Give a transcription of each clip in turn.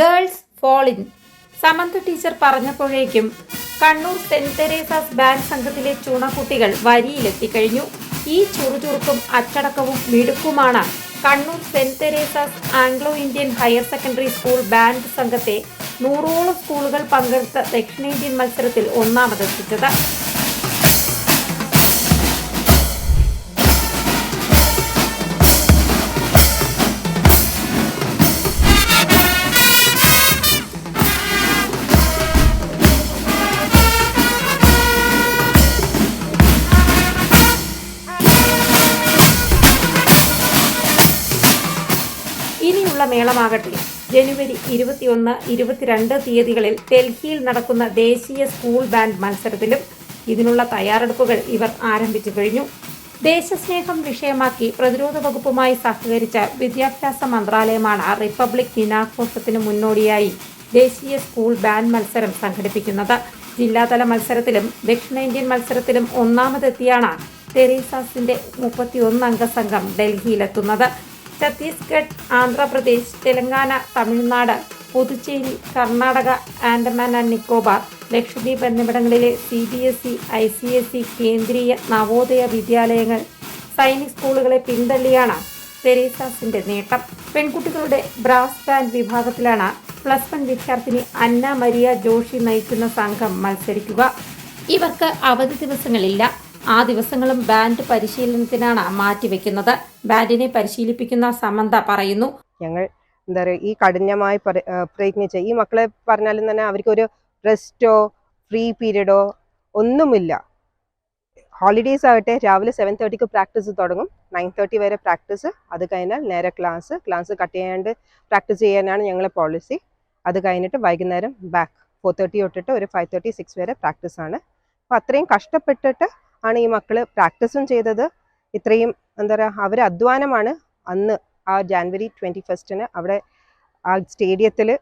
Girls fall in Samantha teacher പറഞ്ഞപ്പോഴേക്കും Kannur saint Teresa's band സംഘത്തിലെ ചൂണക്കുട്ടികൾ വരിയിലെത്തിക്കഴിഞ്ഞു. ഈ ചുറുചുറുക്കും അച്ചടക്കവും മിടുക്കുമാണ് Kannur saint Teresa's Anglo Indian higher secondary school band സംഘത്തെ നൂറോളം സ്കൂളുകൾ പങ്കെടുത്ത ദക്ഷിണേന്ത്യൻ മത്സരത്തിൽ ഒന്നാമതെത്തിച്ചത്. ഇനിയുള്ള മേളമാകട്ടെ. ജനുവരി ഇരുപത്തിയൊന്ന് ഇരുപത്തിരണ്ട് തീയതികളിൽ ഡൽഹിയിൽ നടക്കുന്ന ദേശീയ സ്കൂൾ ബാൻഡ് മത്സരത്തിലും ഇതിനുള്ള തയ്യാറെടുപ്പുകൾ ഇവർ ആരംഭിച്ചു കഴിഞ്ഞു. ദേശസ്നേഹം വിഷയമാക്കി പ്രതിരോധ വകുപ്പുമായി സഹകരിച്ച വിദ്യാഭ്യാസ മന്ത്രാലയമാണ് റിപ്പബ്ലിക് ദിനാഘോഷത്തിന് മുന്നോടിയായി ദേശീയ സ്കൂൾ ബാൻഡ് മത്സരം സംഘടിപ്പിക്കുന്നത്. ജില്ലാതല മത്സരത്തിലും ദക്ഷിണേന്ത്യൻ മത്സരത്തിലും ഒന്നാമതെത്തിയാണ് തെരേസാസിന്റെ മുപ്പത്തിയൊന്നംഗ സംഘം ഡൽഹിയിലെത്തുന്നത്. ഛത്തീസ്ഗഡ് ആന്ധ്രാപ്രദേശ് തെലങ്കാന തമിഴ്നാട് പുതുച്ചേരി കർണാടക ആൻഡമാൻ ആൻഡ് നിക്കോബാർ ലക്ഷദ്വീപ് എന്നിവിടങ്ങളിലെ C B S E I C S E Kendriya Navodaya വിദ്യാലയങ്ങൾ സൈനിക് സ്കൂളുകളെ പിന്തള്ളിയാണ് തെരേസാസിന്റെ നേട്ടം. പെൺകുട്ടികളുടെ ബ്രാസ് ബാൻഡ് വിഭാഗത്തിലാണ് പ്ലസ് വൺ വിദ്യാർത്ഥിനി അന്ന മരിയ ജോഷി നയിക്കുന്ന സംഘം മത്സരിക്കുക. ഇവർക്ക് അവധി ദിവസങ്ങളില്ല. ആ ദിവസങ്ങളും ബാൻഡ് പരിശീലനത്തിനാണ് മാറ്റിവെക്കുന്നത്. ബാൻഡിനെ പരിശീലിപ്പിക്കുന്ന സമന്ത പറയുന്നു. ഞങ്ങൾ എന്താ പറയുക ഈ കഠിനമായി പ്രയത്നിച്ച ഈ മക്കളെ പറഞ്ഞാലും തന്നെ അവർക്കൊരു റെസ്റ്റോ ഫ്രീ പീരീഡോ ഒന്നുമില്ല. ഹോളിഡേയ്സ് ആകട്ടെ രാവിലെ സെവൻ തേർട്ടിക്ക് പ്രാക്ടീസ് തുടങ്ങും. നയൻ തേർട്ടി വരെ പ്രാക്ടീസ്. അത് കഴിഞ്ഞാൽ നേരെ ക്ലാസ്. ക്ലാസ് കട്ട് ചെയ്യാണ്ട് പ്രാക്ടീസ് ചെയ്യാനാണ് ഞങ്ങളെ പോളിസി. അത് കഴിഞ്ഞിട്ട് വൈകുന്നേരം ബാക്ക്. ഫോർ തേർട്ടി തൊട്ടിട്ട് ഒരു ഫൈവ് തേർട്ടി സിക്സ് വരെ പ്രാക്ടീസ് ആണ്. അപ്പോൾ അത്രയും കഷ്ടപ്പെട്ടിട്ട് ആണ് ഈ മക്കൾ പ്രാക്ടീസും ചെയ്തത്. ഇത്രയും എന്താ പറയുക അവർ അധ്വാനമാണ്. അന്ന് ആ ജാനുവരി ട്വന്റി ഫസ്റ്റിന് അവിടെ ആ സ്റ്റേഡിയത്തിൽ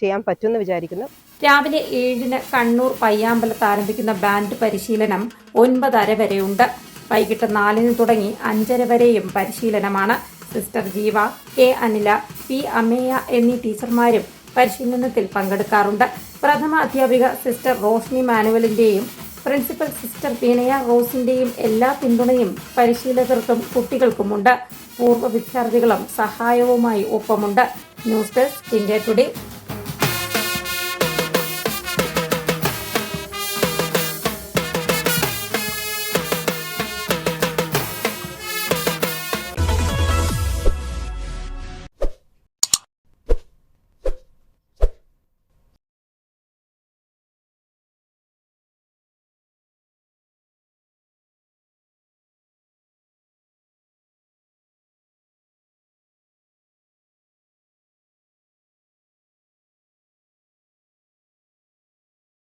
ചെയ്യാൻ പറ്റുമെന്ന് വിചാരിക്കുന്നു. രാവിലെ ഏഴിന് കണ്ണൂർ പയ്യാമ്പലത്ത് ആരംഭിക്കുന്ന ബാൻഡ് പരിശീലനം ഒൻപതര വരെയുണ്ട്. വൈകിട്ട് നാലിന് തുടങ്ങി അഞ്ചര വരെയും പരിശീലനമാണ്. Sister Jeeva K Anila P Ameya എന്നീ ടീച്ചർമാരും പരിശീലനത്തിൽ പങ്കെടുക്കാറുണ്ട്. പ്രഥമ അധ്യാപിക സിസ്റ്റർ റോഷ്നി മാനുവലിന്റെയും പ്രിൻസിപ്പൽ സിസ്റ്റർ വിനയ റോസിന്റെയും എല്ലാ പിന്തുണയും പരിശീലകർക്കും കുട്ടികൾക്കുമുണ്ട്. പൂർവ വിദ്യാർത്ഥികളും സഹായവുമായി ഒപ്പമുണ്ട്. News desk India today.